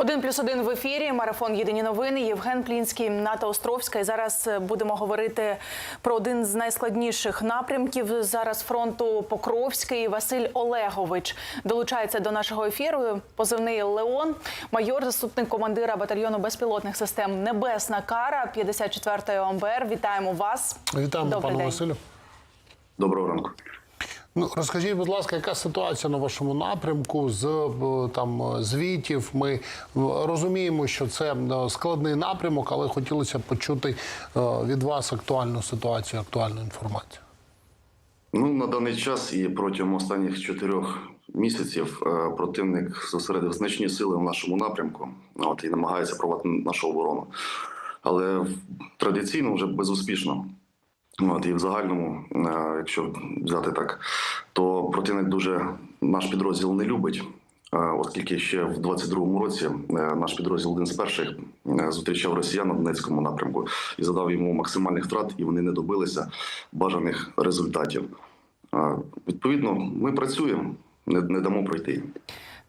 Один плюс один в ефірі. Марафон Єдині новини. Євген Плінський, Ната Островська. І зараз е, будемо говорити про один з найскладніших напрямків зараз фронту Покровський. Василь Олегович долучається до нашого ефіру. Позивний Леон, майор, заступник командира батальйону безпілотних систем Небесна Кара 54-ї ОМБР. Вітаємо вас. Вітаємо, Добрий пане день. Василю. Доброго ранку. Ну розкажіть, будь ласка, яка ситуація на вашому напрямку з е, там е, звітів? Ми е, розуміємо, що це складний напрямок, але хотілося б почути від вас актуальну ситуацію, актуальну інформацію. Ну на даний час і протягом останніх чотирьох місяців противник зосередив значні сили в нашому напрямку. От і намагається провати нашу оборону, але традиційно вже безуспішно. От і в загальному, е, якщо взяти так, то противник дуже наш підрозділ не любить. е, Оскільки ще в 22-му році е, наш підрозділ один з перших зустрічав росіян на Донецькому напрямку і задав йому максимальних втрат, і вони не добилися бажаних результатів. Відповідно, ми працюємо, не, не дамо пройти.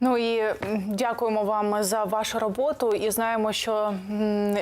Ну і дякуємо вам за вашу роботу. І знаємо, що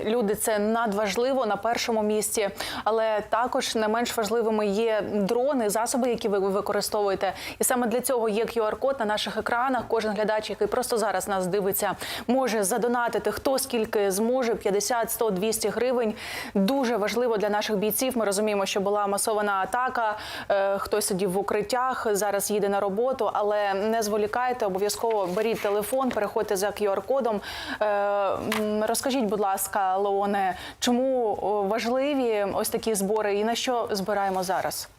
люди це надважливо на першому місці, але також не менш важливими є дрони, засоби, які ви використовуєте. І саме для цього є QR-код на наших екранах. Кожен глядач, який просто зараз нас дивиться, може задонатити хто скільки зможе 50, 100, 200 гривень. Дуже важливо для наших бійців. Ми розуміємо, що була масована атака. е, Хтось сидів в укриттях, зараз їде на роботу, але не зволікайте, обов'язково беріть телефон, переходьте за QR-кодом. Е, Розкажіть, будь ласка, Леоне, чому важливі ось такі збори і на що збираємо зараз?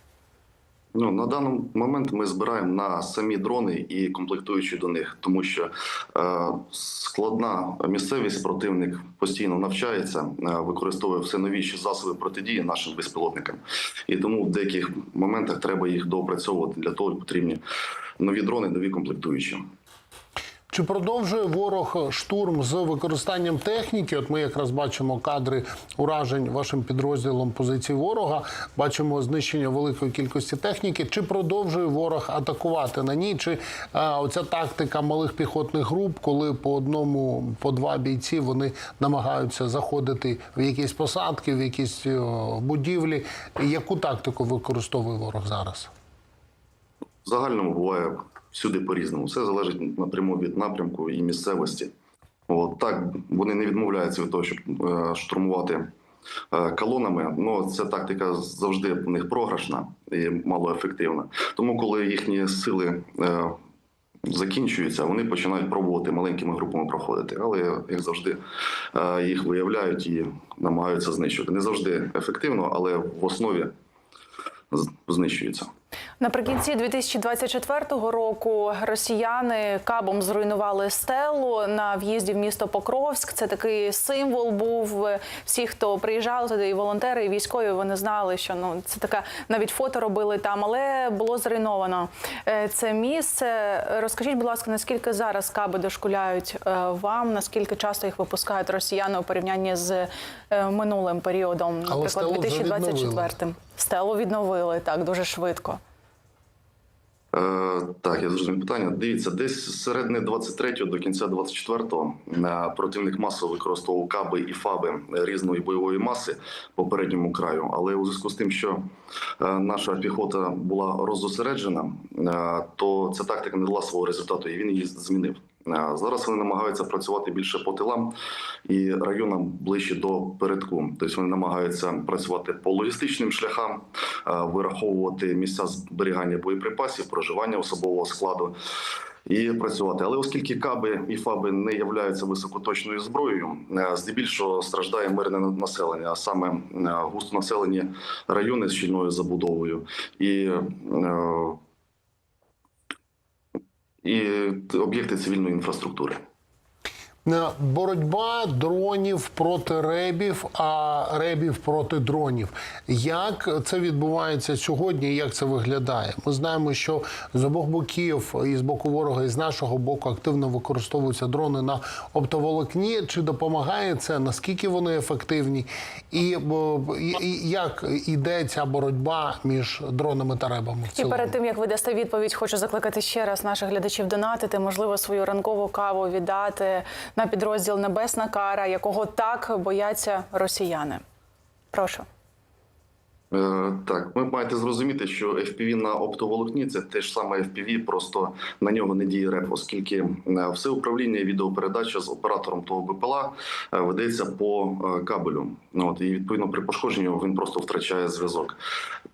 Ну на даний момент ми збираємо на самі дрони і комплектуючі до них, тому що е, складна місцевість противник постійно навчається, е, використовує все новіші засоби протидії нашим безпілотникам, і тому в деяких моментах треба їх доопрацьовувати. Для того потрібні нові дрони, нові комплектуючі. Чи продовжує ворог штурм з використанням техніки? От ми якраз бачимо кадри уражень вашим підрозділом позицій ворога. Бачимо знищення великої кількості техніки. Чи продовжує ворог атакувати на ній? Чи а, оця тактика малих піхотних груп, коли по одному, по два бійці вони намагаються заходити в якісь посадки, в якісь о, будівлі? Яку тактику використовує ворог зараз? В загальному буває всюди по-різному. Все залежить напряму від напрямку і місцевості. От так вони не відмовляються від того, щоб е, штурмувати е, колонами. Ну ця тактика завжди в них програшна і малоефективна. Тому, коли їхні сили е, закінчуються, вони починають пробувати маленькими групами проходити. Але як завжди е, їх виявляють і намагаються знищувати. Не завжди ефективно, але в основі знищуються. Наприкінці 2024 року росіяни кабом зруйнували стелу на в'їзді в місто Покровськ. Це такий символ був. Всі, хто приїжджали туди, і волонтери, і військові, вони знали, що ну це така навіть фото робили там, але було зруйновано е, це місце. Розкажіть, будь ласка, наскільки зараз каби дошкуляють е, вам? Наскільки часто їх випускають росіяни у порівнянні з е, минулим періодом, наприклад, стелу 2024 відновили. Стелу відновили так дуже швидко. Е, так, я зрозумів питання. Дивіться, десь середини 23-го до кінця 24-го е, противник масово використовував каби і фаби різної бойової маси по передньому краю. Але у зв'язку з тим, що е, наша піхота була роззосереджена, то ця тактика не дала свого результату, і він її змінив. Е, Зараз вони намагаються працювати більше по тилам і районам ближче до передку. Тобто вони намагаються працювати по логістичним шляхам, е, вираховувати місця зберігання боєприпасів, проживання особового складу. І працювати, але оскільки каби і фаби не являються високоточною зброєю, е, здебільшого страждає мирне населення, а саме густонаселені райони з щільною забудовою і, і об'єкти цивільної інфраструктури. Боротьба дронів проти ребів, а ребів проти дронів. Як це відбувається сьогодні? і Як це виглядає? Ми знаємо, що з обох боків, і з боку ворога, і з нашого боку, активно використовуються дрони на оптоволокні. Чи допомагає це? Наскільки вони ефективні? І, і, і як іде ця боротьба між дронами та ребами? В І перед тим як ви дасте відповідь, хочу закликати ще раз наших глядачів донатити, можливо, свою ранкову каву віддати на підрозділ Небесна Кара, якого так бояться росіяни. Прошу. Е, Так, ви маєте зрозуміти, що FPV на оптоволокні це те ж саме FPV, просто на нього не діє реп, оскільки е, все управління відеопередача з оператором того БПЛА е, ведеться по кабелю. Ну, От, і відповідно при пошкодженні він просто втрачає зв'язок.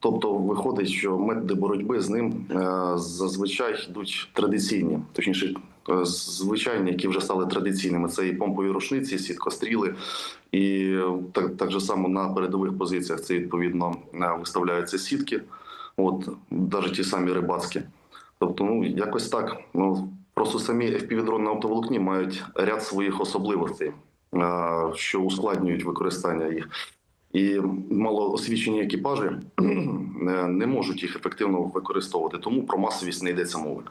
Тобто виходить, що методи боротьби з ним зазвичай йдуть традиційні, точніше. Е, Звичайні, які вже стали традиційними, це і помпові рушниці, і сіткостріли, і так, так же само на передових позиціях це відповідно е, виставляються сітки, от навіть ті самі рибацькі. Тобто, ну якось так. Ну просто самі FPV-дрони на мають ряд своїх особливостей, е, що ускладнюють використання їх. І малоосвічені екіпажі не можуть їх ефективно використовувати, тому про масовість не йдеться мови.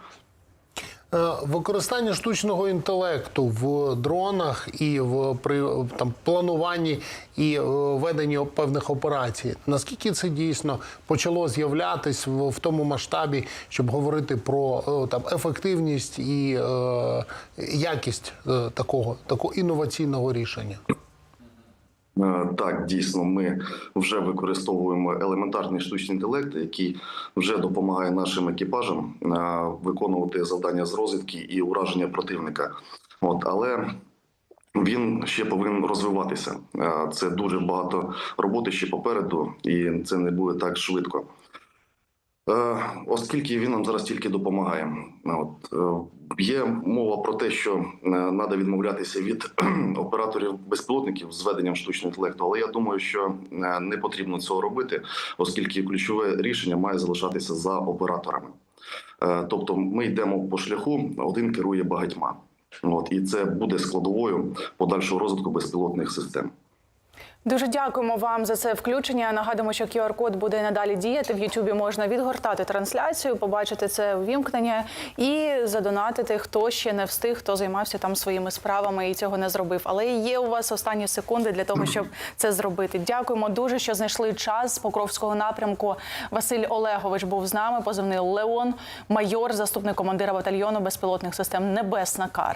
Е, Використання штучного інтелекту в дронах і в при там плануванні і е, веденні певних операцій. Наскільки це дійсно почало з'являтись в, в тому масштабі, щоб говорити про е, там ефективність і е, якість такого такого інноваційного рішення? Е, Так, дійсно, ми вже використовуємо елементарний штучний інтелект, який вже допомагає нашим екіпажам е, виконувати завдання з розвідки і ураження противника. От, але він ще повинен розвиватися. Е, Це дуже багато роботи ще попереду, і це не буде так швидко. Е, Оскільки він нам зараз тільки допомагає, от е, є мова про те, що треба відмовлятися від операторів безпілотників з веденням штучного інтелекту, але я думаю, що е, не потрібно цього робити, оскільки ключове рішення має залишатися за операторами. Тобто, ми йдемо по шляху, один керує багатьма. От і це буде складовою подальшого розвитку безпілотних систем. Дуже дякуємо вам за це включення. Нагадуємо, що QR-код буде надалі діяти. В Ютубі можна відгортати трансляцію, побачити це увімкнення і задонатити, хто ще не встиг, хто займався там своїми справами і цього не зробив. Але є у вас останні секунди для того, щоб це зробити. Дякуємо дуже, що знайшли час з Покровського напрямку. Василь Олегович був з нами. Позивний Леон, майор, заступник командира батальйону безпілотних систем Небесна Кара.